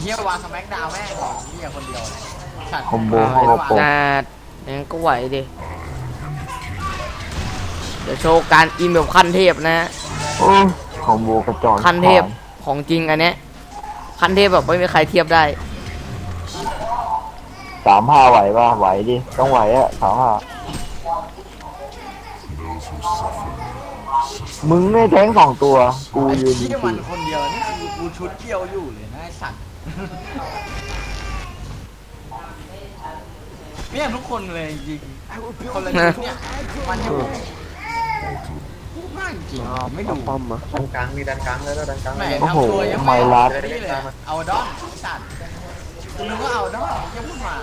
เฮียวางสแม็กดาวน์แม่งเฮียคนเดียวเลยสัตว์คอมโบเข้ากระโปรงจัดยังก็ไหวดิเดี๋ยวโชว์การอินแบบขั้นเทพนะฮะโอ้ยคอมโบกระจอกขั้นเทพของจริงอันเนี้ยขั้นเทพแบบไม่มีใครเทียบได้ สามห้าไหวป่ะไหวดิ ต้องไหวอะสามห้ามึงไม่แทงสองตัว กูไอ้ยืนเฮียิยงมันคนเดียวนี่คือกูชุดเดียวอยู่เลยนะไอ้สัตว์ เนี่ยทุกคนเลยจริงคนละชุดเนี่ยมันอยู่พูดมากจริงไม่ดูป้อมอะ ดันกลางมีดันกลางเลยแล้วดันกลางแหมเลยโอ้โหทำตัวยังไม่ไม่รัด นี่เลยเอาดอนไอ้สัตว์คุณนึกว่าเอาดอนยังพูดมา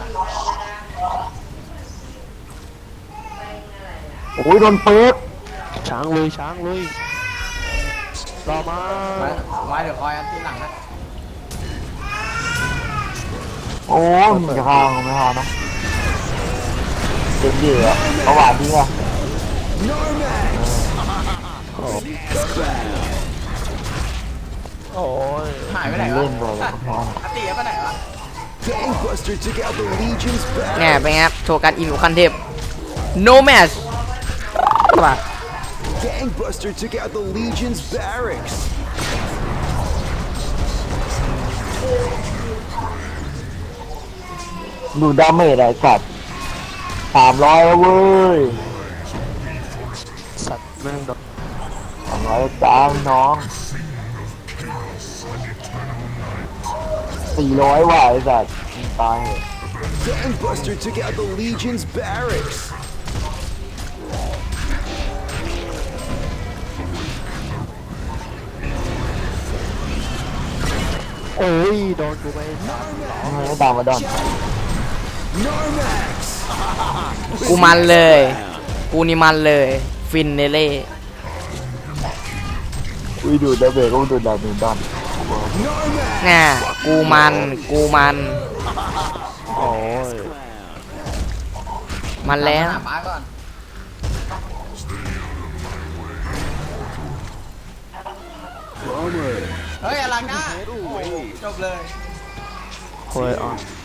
โอ้ยโดนเปิดช้างเลยช้างเลยรอมามามาเดี๋ยวคอยอันที่หลังนะ โอ้ยมึงจะฆ่าเขาไม่ฆ่านะเจ็บดีอะเอาหวานดีอะโอ้ยหายไปไหนวะเล่นไปแล้วก็แพ้อติไปไหนวะ Gangbuster took out the Legion's back. แง่เป็นไงครับโชว์การอินแบบขั้นเทพ no match ว่ะ Gangbuster took out the Legion's barracks. ดูดาเมจไอ้สัตว์สามร้อยแล้วเว้ยสัตว์แม่งโดนสามร้อยจ้าพี่น้องสี่ร้อยว่ะไอ้สัตว์มึงตายเหอะ Gangbuster took out the Legion's barracks. โอ้ยโดนกูไปสามไม่ตามมาดอน Narmax. กูมันเลย กูนี่มันเลย ฟินเนเล่อุ้ยดูดาเมจก็ดูดาเมจดอน Narmax. น่ะกูมัน กูมัน โอ้ย มันแล้วหาป้าก่อนเฮ้ยอลังก้าโอ้โหจบเลยโอ้ยอ่อน The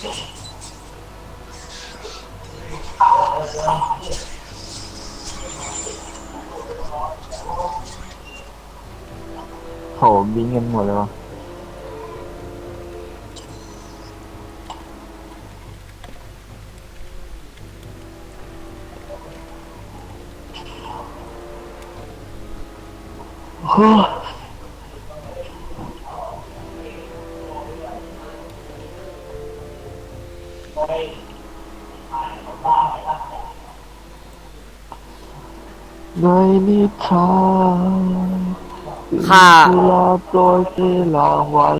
โหบิงกันหมดเลยวะเฮ้ ในนิทานข้ากุหลาบโปรยที่ลางวัน